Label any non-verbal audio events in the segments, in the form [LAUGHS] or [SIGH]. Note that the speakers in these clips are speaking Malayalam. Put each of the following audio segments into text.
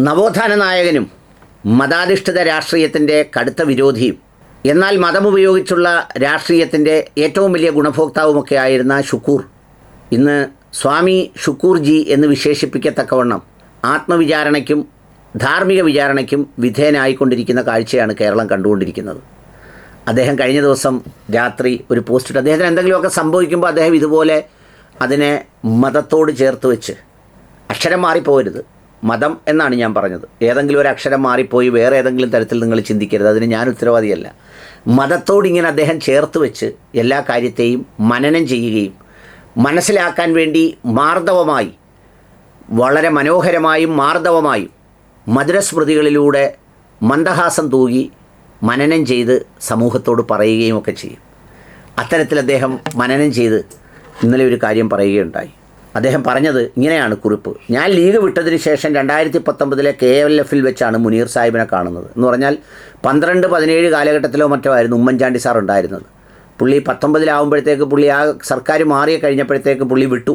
നവോത്ഥാന നായകനും മതാധിഷ്ഠിത രാഷ്ട്രീയത്തിന്റെ കടുത്ത വിരോധിയും എന്നാൽ മതമുപയോഗിച്ചുള്ള രാഷ്ട്രീയത്തിന്റെ ഏറ്റവും വലിയ ഗുണഭോക്താവുമൊക്കെ ആയിരുന്ന ഷുക്കൂർ. ഇന്ന് സ്വാമി ഷുക്കൂർ ജി എന്ന് വിശേഷിപ്പിക്കത്തക്കവണ്ണം ആത്മവിചാരണയ്ക്കും ധാർമ്മിക വിചാരണയ്ക്കും വിധേയനായിക്കൊണ്ടിരിക്കുന്ന കാഴ്ചയാണ് കേരളം കണ്ടുകൊണ്ടിരിക്കുന്നത്. അദ്ദേഹം കഴിഞ്ഞ ദിവസം രാത്രി ഒരു പോസ്റ്റ് ഇട്ട്. അദ്ദേഹത്തിന് എന്തെങ്കിലുമൊക്കെ സംഭവിക്കുമ്പോൾ അദ്ദേഹം ഇതുപോലെ അതിനെ മതത്തോട് ചേർത്ത് വെച്ച് അക്ഷരം മാറിപ്പോകരുത്. മതം എന്നാണ് ഞാൻ പറഞ്ഞത്. ഏതെങ്കിലും ഒരു അക്ഷരം മാറിപ്പോയി വേറെ ഏതെങ്കിലും തരത്തിൽ നിങ്ങൾ ചിന്തിക്കരുത്. അതിന് ഞാൻ ഉത്തരവാദിയല്ല. മതത്തോട് ഇങ്ങനെ അദ്ദേഹം ചേർത്ത് വെച്ച് എല്ലാ കാര്യത്തെയും മനനം ചെയ്യുകയും മനസ്സിലാക്കാൻ വേണ്ടി മാർദ്ദവമായി വളരെ മനോഹരമായും മാർദ്ദവമായും മധുരസ്മൃതികളിലൂടെ മന്ദഹാസം തൂകി മനനം ചെയ്ത് സമൂഹത്തോട് പറയുകയും ഒക്കെ ചെയ്യും. അത്തരത്തിൽ അദ്ദേഹം മനനം ചെയ്ത് ഇന്നലെ ഒരു കാര്യം പറയുകയുണ്ടായി. അദ്ദേഹം പറഞ്ഞത് ഇങ്ങനെയാണ് കുറിപ്പ്. ഞാൻ ലീഗ് വിട്ടതിന് ശേഷം രണ്ടായിരത്തി പത്തൊമ്പതിലെ കെ എൽ എഫിൽ വെച്ചാണ് മുനീർ സാഹിബിനെ കാണുന്നത്. എന്ന് പറഞ്ഞാൽ പന്ത്രണ്ട് പതിനേഴ് കാലഘട്ടത്തിലോ മറ്റോ ആയിരുന്നു ഉമ്മൻചാണ്ടി സാർ ഉണ്ടായിരുന്നത്. പുള്ളി പത്തൊമ്പതിലാവുമ്പോഴത്തേക്ക് പുള്ളി ആ സർക്കാർ മാറിയ കഴിഞ്ഞപ്പോഴത്തേക്ക് പുള്ളി വിട്ടു.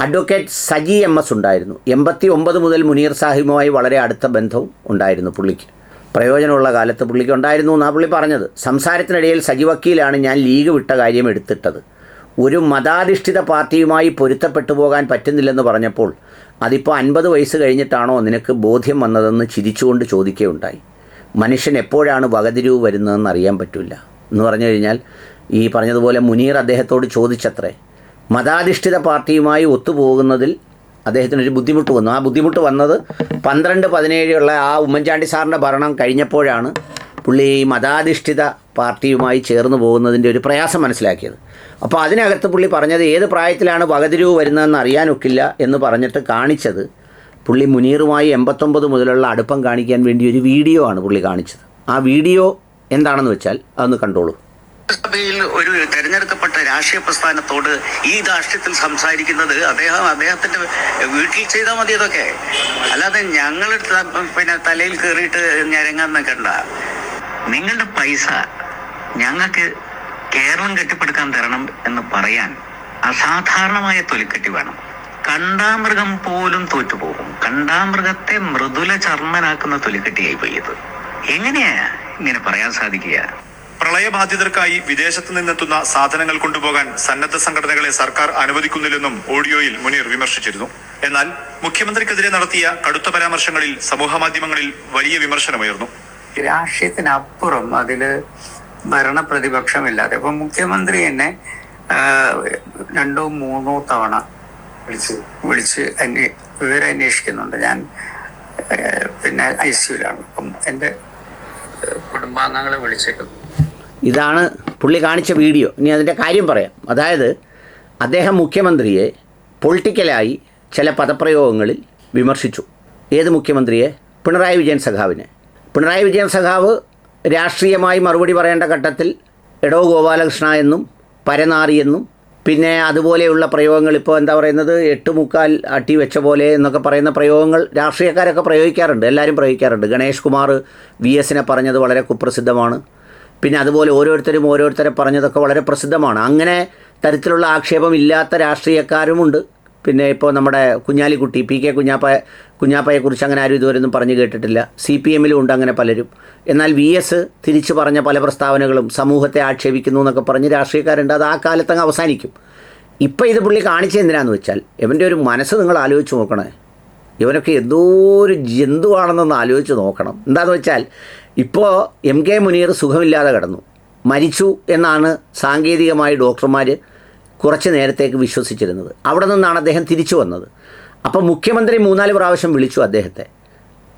അഡ്വക്കേറ്റ് സജി എം എസ് ഉണ്ടായിരുന്നു. എൺപത്തി ഒമ്പത് മുതൽ മുനീർ സാഹിബുമായി വളരെ അടുത്ത ബന്ധവും ഉണ്ടായിരുന്നു പുള്ളിക്ക്. പ്രയോജനമുള്ള കാലത്ത് പുള്ളിക്ക് ഉണ്ടായിരുന്നു എന്നാണ് പുള്ളി പറഞ്ഞത്. സംസാരത്തിനിടയിൽ സജി വക്കീലാണ് ഞാൻ ലീഗ് വിട്ട കാര്യം എടുത്തിട്ടത്. ഒരു മതാധിഷ്ഠിത പാർട്ടിയുമായി പൊരുത്തപ്പെട്ടു പോകാൻ പറ്റുന്നില്ലെന്ന് പറഞ്ഞപ്പോൾ അതിപ്പോൾ അൻപത് വയസ്സ് കഴിഞ്ഞിട്ടാണോ നിനക്ക് ബോധ്യം വന്നതെന്ന് ചിരിച്ചുകൊണ്ട് ചോദിക്കുകയുണ്ടായി. മനുഷ്യൻ എപ്പോഴാണ് വകതിരിവ് വരുന്നതെന്ന് അറിയാൻ പറ്റില്ല. എന്ന് പറഞ്ഞു കഴിഞ്ഞാൽ ഈ പറഞ്ഞതുപോലെ മുനീർ അദ്ദേഹത്തോട് ചോദിച്ചത്രേ മതാധിഷ്ഠിത പാർട്ടിയുമായി ഒത്തുപോകുന്നതിൽ അദ്ദേഹത്തിനൊരു ബുദ്ധിമുട്ട് വന്നു. ആ ബുദ്ധിമുട്ട് വന്നത് പന്ത്രണ്ട് പതിനേഴുള്ള ആ ഉമ്മൻചാണ്ടി സാറിന്റെ ഭരണം കഴിഞ്ഞപ്പോഴാണ്. പുള്ളി ഈ മതാധിഷ്ഠിത പാർട്ടിയുമായി ചേർന്ന് പോകുന്നതിന്റെ ഒരു പ്രയാസം മനസ്സിലാക്കിയത്. അപ്പോൾ അതിനകത്ത് പുള്ളി പറഞ്ഞത് ഏത് പ്രായത്തിലാണ് വകതിരിവ് വരുന്നതെന്ന് അറിയാനൊക്കില്ല എന്ന് പറഞ്ഞിട്ട് കാണിച്ചത് പുള്ളി മുനീറുമായി എൺപത്തൊമ്പത് മുതലുള്ള അടുപ്പം കാണിക്കാൻ വേണ്ടി ഒരു വീഡിയോ ആണ് പുള്ളി കാണിച്ചത്. ആ വീഡിയോ എന്താണെന്ന് വെച്ചാൽ അതൊന്ന് കണ്ടോളൂ. സഭയിൽ ഒരു തെരഞ്ഞെടുക്കപ്പെട്ട രാഷ്ട്രീയ പ്രസ്ഥാനത്തോട് ഈ രാഷ്ട്രീയത്തിൽ സംസാരിക്കുന്നത് അദ്ദേഹം അദ്ദേഹത്തിന്റെ വീട്ടിൽ ചെയ്താൽ മതി അതൊക്കെ. അല്ലാതെ ഞങ്ങൾ പിന്നെ തലയിൽ കയറിയിട്ട് ഞരങ്ങാൻ നിൽക്കണ്ട. നിങ്ങളുടെ പൈസ ഞങ്ങൾക്ക് കേരളം കെട്ടിപ്പടുക്കാൻ തരണം എന്ന് പറയാൻ അസാധാരണമായ തൊലിക്കെട്ടി വേണം. കണ്ടാമൃഗം പോലും തോറ്റുപോകും. കണ്ടാമൃഗത്തെ മൃദുല ചർമ്മനാക്കുന്ന തൊലിക്കെട്ടിയായി പോയത് എങ്ങനെയാ ഇങ്ങനെ പറയാൻ സാധിക്കുക? പ്രളയബാധിതർക്കായി വിദേശത്ത് നിന്നെത്തുന്ന സാധനങ്ങൾ കൊണ്ടുപോകാൻ സന്നദ്ധ സംഘടനകളെ സർക്കാർ അനുവദിക്കുന്നില്ലെന്നും ഓഡിയോയിൽ മുനീർ വിമർശിച്ചിരുന്നു. എന്നാൽ മുഖ്യമന്ത്രിക്കെതിരെ നടത്തിയ കടുത്ത പരാമർശങ്ങളിൽ സമൂഹമാധ്യമങ്ങളിൽ വലിയ വിമർശനമുയർന്നു. രാഷ്ട്രീയത്തിനപ്പുറം അതിൽ ഭരണ പ്രതിപക്ഷമില്ലാതെ ഇപ്പൊ മുഖ്യമന്ത്രി എന്നെ രണ്ടോ മൂന്നോ തവണ വിളിച്ച് വിളിച്ച് അന്വേ വിവരം അന്വേഷിക്കുന്നുണ്ട് ഞാൻ പിന്നെ ഐ സിയുലാണ് അപ്പം എന്റെ കുടുംബാംഗങ്ങളെ വിളിച്ചേക്കും ഇതാണ് പുള്ളി കാണിച്ച വീഡിയോ. ഇനി അതിന്റെ കാര്യം പറയാം. അതായത് അദ്ദേഹം മുഖ്യമന്ത്രിയെ പൊളിറ്റിക്കലായി ചില പദപ്രയോഗങ്ങളിൽ വിമർശിച്ചു. ഏത് മുഖ്യമന്ത്രിയെ? പിണറായി വിജയൻ സഖാവിനെ. പിണറായി വിജയൻ സഖാവ് രാഷ്ട്രീയമായി മറുപടി പറയേണ്ട ഘട്ടത്തിൽ എടോ ഗോപാലകൃഷ്ണ എന്നും പരനാറി എന്നും പിന്നെ അതുപോലെയുള്ള പ്രയോഗങ്ങൾ ഇപ്പോൾ എന്താ പറയുന്നത് എട്ട് മുക്കാൽ അട്ടി വെച്ച പോലെ എന്നൊക്കെ പറയുന്ന പ്രയോഗങ്ങൾ രാഷ്ട്രീയക്കാരൊക്കെ പ്രയോഗിക്കാറുണ്ട് എല്ലാവരും പ്രയോഗിക്കാറുണ്ട്. ഗണേഷ് കുമാർ വി എസിനെ പറഞ്ഞത് വളരെ കുപ്രസിദ്ധമാണ്. പിന്നെ അതുപോലെ ഓരോരുത്തരും ഓരോരുത്തരെ പറഞ്ഞതൊക്കെ വളരെ പ്രസിദ്ധമാണ്. അങ്ങനെ തരത്തിലുള്ള ആക്ഷേപം ഇല്ലാത്ത രാഷ്ട്രീയക്കാരുമുണ്ട്. പിന്നെ ഇപ്പോൾ നമ്മുടെ കുഞ്ഞാലിക്കുട്ടി പി കെ കുഞ്ഞാപ്പ കുഞ്ഞാപ്പയെക്കുറിച്ച് അങ്ങനെ ആരും ഇതുവരെ ഒന്നും പറഞ്ഞു കേട്ടിട്ടില്ല. സി പി എമ്മിലും ഉണ്ട് അങ്ങനെ പലരും. എന്നാൽ വി എസ് തിരിച്ചു പറഞ്ഞ പല പ്രസ്താവനകളും സമൂഹത്തെ ആക്ഷേപിക്കുന്നു എന്നൊക്കെ പറഞ്ഞ് രാഷ്ട്രീയക്കാരുണ്ട്. അത് ആ കാലത്തങ്ങ് അവസാനിക്കും. ഇപ്പോൾ ഇത് പുള്ളി കാണിച്ചെന്തിനാന്ന് വെച്ചാൽ ഇവന്റെ ഒരു മനസ്സ് നിങ്ങൾ ആലോചിച്ച് നോക്കണേ. ഇവനൊക്കെ എന്തോ ഒരു ജന്തുവാണെന്നൊന്ന് ആലോചിച്ച് നോക്കണം. എന്താണെന്ന് വെച്ചാൽ ഇപ്പോൾ എം കെ മുനീർ സുഖമില്ലാതെ കിടന്നു. മരിച്ചു എന്നാണ് സാങ്കേതികമായി ഡോക്ടർമാർ കുറച്ച് നേരത്തേക്ക് വിശ്വസിച്ചിരുന്നത്. അവിടെ നിന്നാണ് അദ്ദേഹം തിരിച്ചു വന്നത്. അപ്പോൾ മുഖ്യമന്ത്രി മൂന്നാൽ പ്രാവശ്യം വിളിച്ചു അദ്ദേഹത്തെ.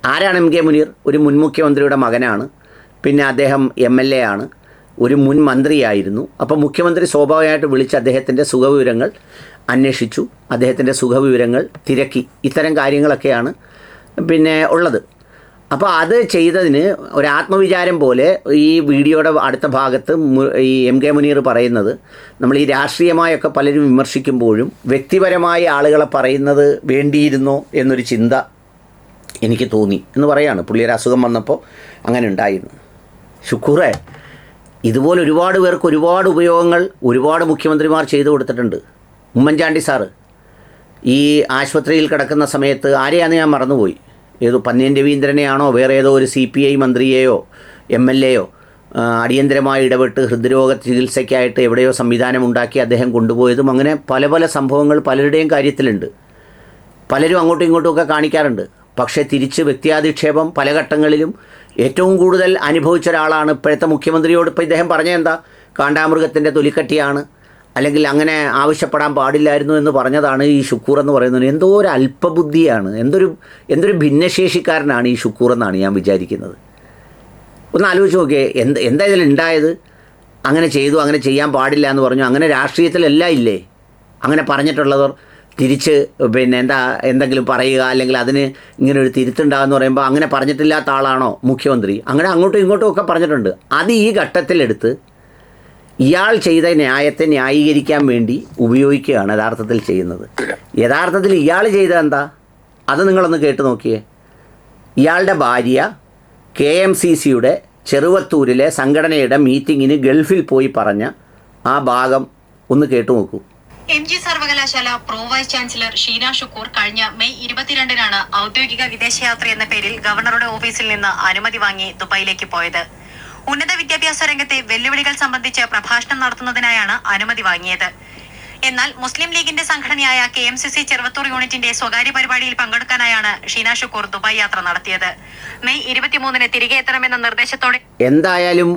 ആരാണ് എം കെ മുനീർ? ഒരു മുൻ മുഖ്യമന്ത്രിയുടെ മകനാണ്. പിന്നെ അദ്ദേഹം എം എൽ എ ആണ്. ഒരു മുൻ മന്ത്രിയായിരുന്നു. അപ്പോൾ മുഖ്യമന്ത്രി സ്വാഭാവികമായിട്ട് വിളിച്ച് അദ്ദേഹത്തിന്റെ സുഖവിവരങ്ങൾ അന്വേഷിച്ചു. അദ്ദേഹത്തിന്റെ സുഖവിവരങ്ങൾ തിരക്കി. ഇത്തരം കാര്യങ്ങളൊക്കെയാണ് പിന്നെ ഉള്ളത്. അപ്പോൾ അത് ചെയ്തതിന് ഒരു ആത്മവിചാരം പോലെ ഈ വീഡിയോയുടെ അടുത്ത ഭാഗത്ത് ഈ എം കെ മുനീർ പറയുന്നത് നമ്മൾ ഈ രാഷ്ട്രീയമായൊക്കെ പലരും വിമർശിക്കുമ്പോഴും വ്യക്തിപരമായ ആളുകളെ പറയുന്നത് വേണ്ടിയിരുന്നോ എന്നൊരു ചിന്ത എനിക്ക് തോന്നി എന്ന് പറയാണ്. പുള്ളിയൊരു അസുഖം വന്നപ്പോൾ അങ്ങനെ ഉണ്ടായിരുന്നു. ശുക്കൂറേ ഇതുപോലെ ഒരുപാട് പേർക്ക് ഒരുപാട് ഉപയോഗങ്ങൾ ഒരുപാട് മുഖ്യമന്ത്രിമാർ ചെയ്തു കൊടുത്തിട്ടുണ്ട്. ഉമ്മൻചാണ്ടി സാറ് ഈ ആശുപത്രിയിൽ കിടക്കുന്ന സമയത്ത് ആരെയാണെന്ന് ഞാൻ മറന്നുപോയി. ഏതോ പന്നിയൻ രവീന്ദ്രനെയാണോ വേറെ ഏതോ ഒരു സി പി ഐ മന്ത്രിയെയോ എം എൽ എയോ അടിയന്തരമായി ഇടപെട്ട് ഹൃദ്രോഗ ചികിത്സയ്ക്കായിട്ട് എവിടെയോ സംവിധാനം ഉണ്ടാക്കി അദ്ദേഹം കൊണ്ടുപോയതും അങ്ങനെ പല പല സംഭവങ്ങൾ പലരുടെയും കാര്യത്തിലുണ്ട്. പലരും അങ്ങോട്ടും ഇങ്ങോട്ടും ഒക്കെ കാണിക്കാറുണ്ട്. പക്ഷേ തിരിച്ച് വ്യക്തിയാധിക്ഷേപം പല ഘട്ടങ്ങളിലും ഏറ്റവും കൂടുതൽ അനുഭവിച്ച ഒരാളാണ് ഇപ്പോഴത്തെ മുഖ്യമന്ത്രിയോട് ഇപ്പോൾ ഇദ്ദേഹം പറഞ്ഞ എന്താ? കാണ്ടാമൃഗത്തിന്റെ തൊലിക്കട്ടിയാണ്. അല്ലെങ്കിൽ അങ്ങനെ ആവശ്യപ്പെടാൻ പാടില്ലായിരുന്നു എന്ന് പറഞ്ഞതാണ് ഈ ഷുക്കൂർ എന്ന് പറയുന്നത്. എന്തോ ഒരു അല്പബുദ്ധിയാണ് എന്തൊരു എന്തൊരു ഭിന്നശേഷിക്കാരനാണ് ഈ ഷുക്കൂർ എന്നാണ് ഞാൻ വിചാരിക്കുന്നത്. ഒന്ന് ആലോചിച്ച് നോക്കിയേ എന്ത് എന്താ ഇതിൽ ഉണ്ടായത്? അങ്ങനെ ചെയ്തു അങ്ങനെ ചെയ്യാൻ പാടില്ല എന്ന് പറഞ്ഞു. അങ്ങനെ രാഷ്ട്രീയത്തിലെല്ലാം ഇല്ലേ? അങ്ങനെ പറഞ്ഞിട്ടുള്ളവർ തിരിച്ച് പിന്നെ എന്താ എന്തെങ്കിലും പറയുക അല്ലെങ്കിൽ അതിന് ഇങ്ങനെ ഒരു തിരുത്തുണ്ടാകുമെന്ന് പറയുമ്പോൾ അങ്ങനെ പറഞ്ഞിട്ടില്ലാത്ത ആളാണോ മുഖ്യമന്ത്രി? അങ്ങനെ അങ്ങോട്ടും ഇങ്ങോട്ടും ഒക്കെ പറഞ്ഞിട്ടുണ്ട്. അത് ഈ ഘട്ടത്തിലെടുത്ത് ഇയാൾ ചെയ്ത ന്യായത്തെ ന്യായീകരിക്കാൻ വേണ്ടി ഉപയോഗിക്കുകയാണ് യഥാർത്ഥത്തിൽ ചെയ്യുന്നത്. യഥാർത്ഥത്തിൽ ഇയാൾ ചെയ്ത എന്താ? അത് നിങ്ങളൊന്ന് കേട്ട് നോക്കിയേ. ഇയാളുടെ ഭാര്യ കെ എം സി സിയുടെ ചെറുവത്തൂരിലെ സംഘടനയുടെ മീറ്റിങ്ങിന് ഗൾഫിൽ പോയി പറഞ്ഞ ആ ഭാഗം ഒന്ന് കേട്ടു നോക്കൂ. എം ജി സർവകലാശാല pro vice chancellor Sheena Shukkur കഴിഞ്ഞ മെയ് ഇരുപത്തിരണ്ടിനാണ് ഔദ്യോഗിക വിദേശയാത്ര എന്ന പേരിൽ ഗവർണറുടെ ഓഫീസിൽ നിന്ന് അനുമതി വാങ്ങി ദുബായിലേക്ക് പോയത്. ഉന്നത വിദ്യാഭ്യാസ രംഗത്തെ വെല്ലുവിളികൾ സംബന്ധിച്ച് പ്രഭാഷണം നടത്തുന്നതിനായാണ് അനുമതി വാങ്ങിയത്. എന്നാൽ മുസ്ലിം ലീഗിന്റെ സംഘടനയായ K M C C Cheruvathur യൂണിറ്റിന്റെ സ്വകാര്യ പരിപാടിയിൽ പങ്കെടുക്കാനായാണ് ഷീന ഷുക്കൂർ ദുബായ് യാത്ര നടത്തിയത്. മെയ് ഇരുപത്തിമൂന്നിന് തിരികെ എത്തണമെന്ന നിർദ്ദേശത്തോടെ എന്തായാലും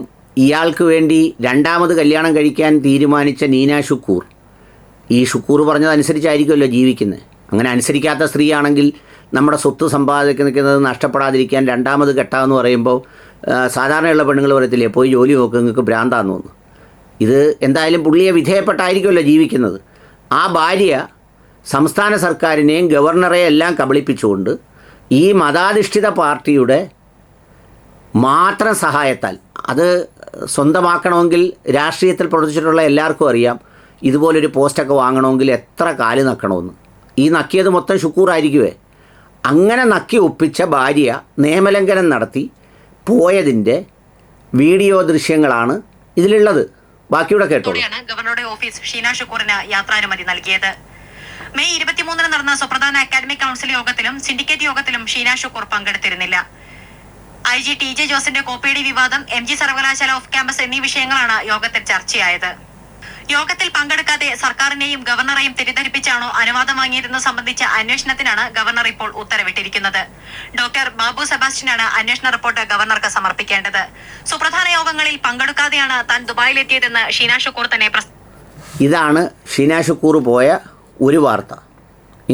ഇയാൾക്ക് വേണ്ടി രണ്ടാമത് കല്യാണം കഴിക്കാൻ തീരുമാനിച്ച നീന ഷുക്കൂർ. ഈ ഷുക്കൂർ പറഞ്ഞതനുസരിച്ചായിരിക്കുമല്ലോ ജീവിക്കുന്നത്. അങ്ങനെ അനുസരിക്കാത്ത സ്ത്രീയാണെങ്കിൽ നമ്മുടെ സ്വത്ത് സമ്പാദിക്കുന്നത് നഷ്ടപ്പെടാതിരിക്കാൻ രണ്ടാമത് കെട്ടാമെന്ന് പറയുമ്പോൾ സാധാരണയുള്ള പെണ്ണുങ്ങൾ പറയത്തില്ലേ പോയി ജോലി നോക്കുക നിങ്ങൾക്ക് ഭ്രാന്താന്ന് തോന്നുന്നു. ഇത് എന്തായാലും പുള്ളിയെ വിധേയപ്പെട്ടായിരിക്കുമല്ലോ ജീവിക്കുന്നത്. ആ ഭാര്യ സംസ്ഥാന സർക്കാരിനെയും ഗവർണറെയും എല്ലാം കബളിപ്പിച്ചുകൊണ്ട് ഈ മതാധിഷ്ഠിത പാർട്ടിയുടെ മാത്രം സഹായത്താൽ അത് സ്വന്തമാക്കണമെങ്കിൽ രാഷ്ട്രീയത്തിൽ പ്രവർത്തിച്ചിട്ടുള്ള എല്ലാവർക്കും അറിയാം ഇതുപോലൊരു പോസ്റ്റൊക്കെ വാങ്ങണമെങ്കിൽ എത്ര കാൽ നക്കണമെന്ന്. ഈ നക്കിയത് മൊത്തം ഷുക്കൂറായിരിക്കുവേ അങ്ങനെ നക്കി ഒപ്പിച്ച ഭാര്യ നിയമലംഘനം നടത്തി പോയതിന്റെ വീഡിയോ ദൃശ്യങ്ങളാണ് ഇതിലുള്ളത്. ബാക്കിയുടെ കേട്ടോളൂ. ഗവർണറുടെ ഓഫീസ് ഷീന ഷുക്കൂറിന് യാത്രാനുമതി നൽകിയത്. മെയ് ഇരുപത്തിമൂന്നിന് നടന്ന സുപ്രധാന അക്കാദമിക് കൗൺസിൽ യോഗത്തിലും സിൻഡിക്കേറ്റ് യോഗത്തിലും ഷീന ഷുക്കൂർ പങ്കെടുത്തിരുന്നില്ല. ഐ ജി ടി ജെ ജോസിന്റെ കോപ്പിയടി വിവാദം എം ജി സർവകലാശാല ഓഫ് ക്യാമ്പസ് എന്നീ വിഷയങ്ങളാണ് യോഗത്തിൽ ചർച്ചയായത്. യോഗത്തിൽ പങ്കെടുക്കാതെ സർക്കാരിനെയും ഗവർണറെയും തെറ്റിദ്ധരിപ്പിച്ചാണോ അനുവാദം വാങ്ങിയതെന്ന് സംബന്ധിച്ച അന്വേഷണത്തിനാണ് ഗവർണർ ഇപ്പോൾ ഉത്തരവിട്ടിരിക്കുന്നത്. ഡോക്ടർ ബാബു സെബാസ്റ്റ്യനാണ് അന്വേഷണ റിപ്പോർട്ട് ഗവർണർക്ക് സമർപ്പിക്കേണ്ടത്. സുപ്രധാന യോഗങ്ങളിൽ പങ്കെടുക്കാതെയാണ് താൻ ദുബായിലെത്തിയതെന്ന് ഷീനാ ഷുക്കൂർ തന്നെ ഇതാണ് ഷീനാ ഷുക്കൂർ പോയ ഒരു വാർത്ത.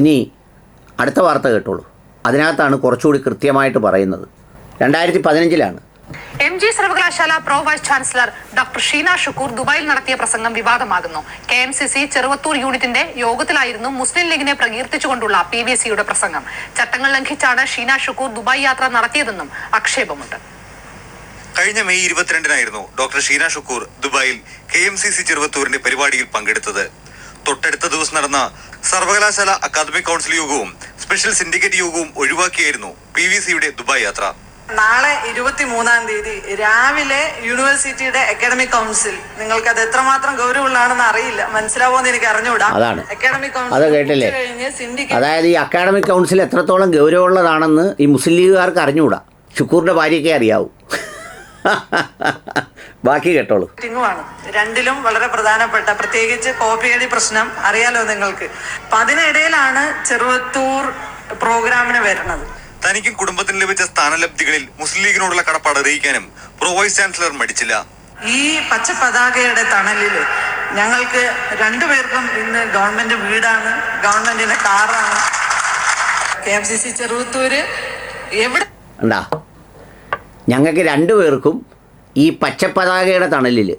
ഇനി അടുത്ത വാർത്ത കേട്ടോളൂ. അതിനകത്താണ് കുറച്ചുകൂടി കൃത്യമായിട്ട് പറയുന്നത്. രണ്ടായിരത്തി പതിനഞ്ചിലാണ് എം ജി സർവകലാശാല pro vice chancellor doctor Sheena Shukkur ദുബായിൽ നടത്തിയ പ്രസംഗം വിവാദമാകുന്നു. K M C C Cheruvathur യൂണിറ്റിന്റെ യോഗത്തിലായിരുന്നു മുസ്ലിം ലീഗിനെ പ്രകീർത്തിച്ചുകൊണ്ടുള്ള പി വി സിയുടെ പ്രസംഗം. ചട്ടങ്ങൾ ലംഘിച്ചാണ് ഷീന ഷുക്കൂർ ദുബായ് യാത്ര നടത്തിയതെന്നും ആക്ഷേപമുണ്ട്. കഴിഞ്ഞ മെയ് ഇരുപത്തിരണ്ടിനായിരുന്നു ഡോക്ടർ ഷീന ഷുക്കൂർ ദുബായിൽ കെ എം സി സി ചെറുവത്തൂരിന്റെ പരിപാടിയിൽ പങ്കെടുത്തത്. തൊട്ടടുത്ത ദിവസം നടന്ന സർവകലാശാല അക്കാദമിക് കൗൺസിൽ യോഗവും സ്പെഷ്യൽ സിൻഡിക്കേറ്റ് യോഗവും ഒഴിവാക്കിയായിരുന്നു പി വി സിയുടെ ദുബായ് യാത്ര. നാളെ ഇരുപത്തി മൂന്നാം തീയതി രാവിലെ യൂണിവേഴ്സിറ്റിയുടെ അക്കാഡമിക് കൗൺസിൽ. നിങ്ങൾക്ക് അത് എത്രമാത്രം ഗൗരവമുള്ളതാണെന്ന് അറിയില്ല. മനസ്സിലാവുമെന്ന് എനിക്ക് അറിഞ്ഞുകൂടാ. അതാണ്. അക്കാഡമിക് അത് കേട്ടില്ലേ? കഴിഞ്ഞ് സിൻഡിക്കേറ്റ് അതായത് ഈ അക്കാഡമിക് കൗൺസിൽ എത്രത്തോളം ഗൗരവമുള്ളതാണെന്ന് ഈ മുസ്ലിം ലീഗുകാർക്ക് അറിഞ്ഞുകൂടാ. ഷുക്കൂറിന്റെ ഭാര്യയ്ക്കേ അറിയാവൂ. [LAUGHS] ബാക്കി കേട്ടോളൂ. ാണ് രണ്ടിലും വളരെ പ്രധാനപ്പെട്ട പ്രത്യേകിച്ച് കോപ്പിയടി പ്രശ്നം അറിയാലോ നിങ്ങൾക്ക്. അപ്പൊ അതിനിടയിലാണ് ചെറുവത്തൂർ പ്രോഗ്രാമിന് വരുന്നത്. തനിക്കും കുടുംബത്തിന് ലഭിച്ച സ്ഥാനലബ്ധികളിൽ മുസ്ലിം ലീഗിനോടുള്ള കടപ്പാട് അറിയിക്കാനും പ്രോ വൈസ് ചാൻസലർ മടിച്ചില്ല. ഈ പച്ച പതാകയുടെ തണലിൽ ഞങ്ങൾക്ക് രണ്ടുപേർക്കും ഇന്ന് ഗവൺമെന്റ് വീടാണ് ഗവൺമെന്റിന്റെ കാറാണ്. K M C C Cheruthur എവിടെ ഉണ്ടാ ഞങ്ങൾക്ക് രണ്ടുപേർക്കും ഈ പച്ചപ്പതാകയുടെ തണലിൽ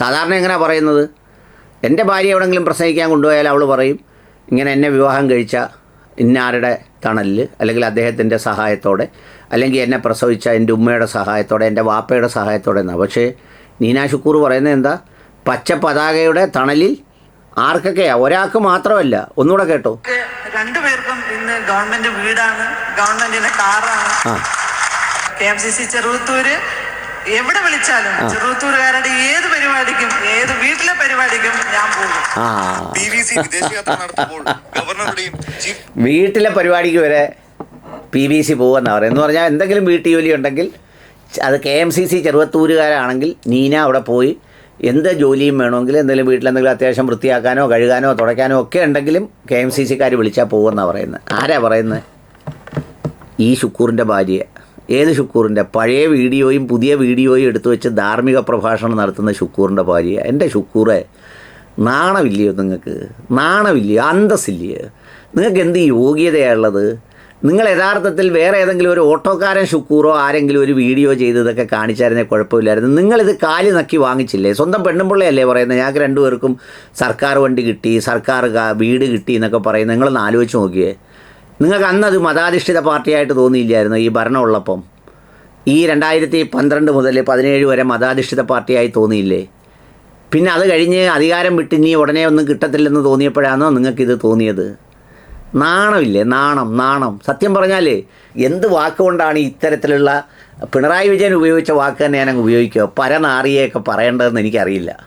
സാധാരണ എങ്ങനെയാണ് പറയുന്നത്? എന്റെ ഭാര്യ എവിടെങ്കിലും പ്രസംഗിക്കാൻ കൊണ്ടുപോയാൽ അവൾ പറയും ഇങ്ങനെ എന്നെ വിവാഹം കഴിച്ച. ഇന്നാരുടെ തണലിൽ അല്ലെങ്കിൽ അദ്ദേഹത്തിന്റെ സഹായത്തോടെ അല്ലെങ്കിൽ എന്നെ പ്രസവിച്ച എന്റെ ഉമ്മയുടെ സഹായത്തോടെ എന്റെ വാപ്പയുടെ സഹായത്തോടെ എന്നാണ് പക്ഷേ നീനാ ഷുക്കൂർ പറയുന്നത് എന്താ? പച്ച പതാകയുടെ തണലിൽ ആർക്കൊക്കെയാ? ഒരാൾക്ക് മാത്രമല്ല. ഒന്നുകൂടെ കേട്ടോ. രണ്ടുപേർക്കും ഇന്ന് ഗവൺമെന്റ് വീടാണ്. ഗവൺമെന്റിന്റെ കാറാണ്. K M C C Cheruvathur എവിടെ വിളിച്ചാലും ചെറുത്തൂരുകാരുടെ ഏത് പരിപാടിക്കും ഏത് വീട്ടിലെ പരിപാടിക്കും ഞാൻ പോകും. ആ. പി വിദേശയാത്ര നടത്തുമ്പോൾ ഗവർണറുടെയും ചീഫ് വീട്ടിലെ പരിപാടിക്ക് വരെ പി ബി സി പോകുമെന്നാണ് പറയുന്നത്. എന്ന് പറഞ്ഞാൽ എന്തെങ്കിലും വീട്ടു ജോലി ഉണ്ടെങ്കിൽ അത് കെ എം സി സി ചെറുവത്തൂരുകാരാണെങ്കിൽ നീന അവിടെ പോയി എന്ത് ജോലിയും വേണമെങ്കിൽ എന്തെങ്കിലും വീട്ടിലെന്തെങ്കിലും അത്യാവശ്യം വൃത്തിയാക്കാനോ കഴുകാനോ തുടയ്ക്കാനോ ഒക്കെ ഉണ്ടെങ്കിലും കെ എം സി സിക്കാർ വിളിച്ചാൽ പോകുമെന്നാണ് പറയുന്നത്. ആരാ പറയുന്നത്? ഈ ഷുക്കൂറിന്റെ ഭാര്യ ഏത് ഷുക്കൂറിന്റെ? പഴയ വീഡിയോയും പുതിയ വീഡിയോയും എടുത്തു വെച്ച് ധാർമ്മിക പ്രഭാഷണം നടത്തുന്ന ഷുക്കൂറിന്റെ ഭാര്യ. എന്റെ ഷുക്കൂറെ നാണമില്ലയോ നിങ്ങൾക്ക്? നാണമില്ലയോ? അന്തസ്സില്ലയോ? നിങ്ങൾക്ക് എന്ത് യോഗ്യതയാണുള്ളത്? നിങ്ങൾ യഥാർത്ഥത്തിൽ വേറെ ഏതെങ്കിലും ഒരു ഓട്ടോക്കാരൻ ഷുക്കൂറോ ആരെങ്കിലും ഒരു വീഡിയോ ചെയ്തതൊക്കെ കാണിച്ചായിരുന്നേ കുഴപ്പമില്ലായിരുന്നു. നിങ്ങളിത് കാലി നക്കി വാങ്ങിച്ചില്ലേ? സ്വന്തം പെണ്ണുമ്പിള്ളയല്ലേ പറയുന്നത്? ഞങ്ങൾക്ക് രണ്ടുപേർക്കും സർക്കാർ വണ്ടി കിട്ടി സർക്കാർ വീട് കിട്ടി എന്നൊക്കെ പറയുന്നത്. നിങ്ങളൊന്ന് ആലോചിച്ച് നോക്കിയേ. നിങ്ങൾക്ക് അന്ന് അന്നത് മതാധിഷ്ഠിത പാർട്ടിയായിട്ട് തോന്നിയില്ലായിരുന്നു ഈ ഭരണമുള്ളപ്പം? ഈ രണ്ടായിരത്തി പന്ത്രണ്ട് മുതൽ പതിനേഴ് വരെ മതാധിഷ്ഠിത പാർട്ടിയായി തോന്നിയില്ലേ? പിന്നെ അത് കഴിഞ്ഞ് അധികാരം വിട്ട് ഇനി ഉടനെ ഒന്നും കിട്ടത്തില്ലെന്ന് തോന്നിയപ്പോഴാണോ നിങ്ങൾക്കിത് തോന്നിയത്? നാണമില്ലേ? നാണം നാണം. സത്യം പറഞ്ഞാൽ എന്ത് വാക്കുകൊണ്ടാണ് ഇത്തരത്തിലുള്ള പിണറായി വിജയൻ ഉപയോഗിച്ച വാക്ക് തന്നെ ഞാൻ അങ്ങ് ഉപയോഗിക്കുക? പരനാറിയൊക്കെ പറയേണ്ടതെന്ന് എനിക്കറിയില്ല.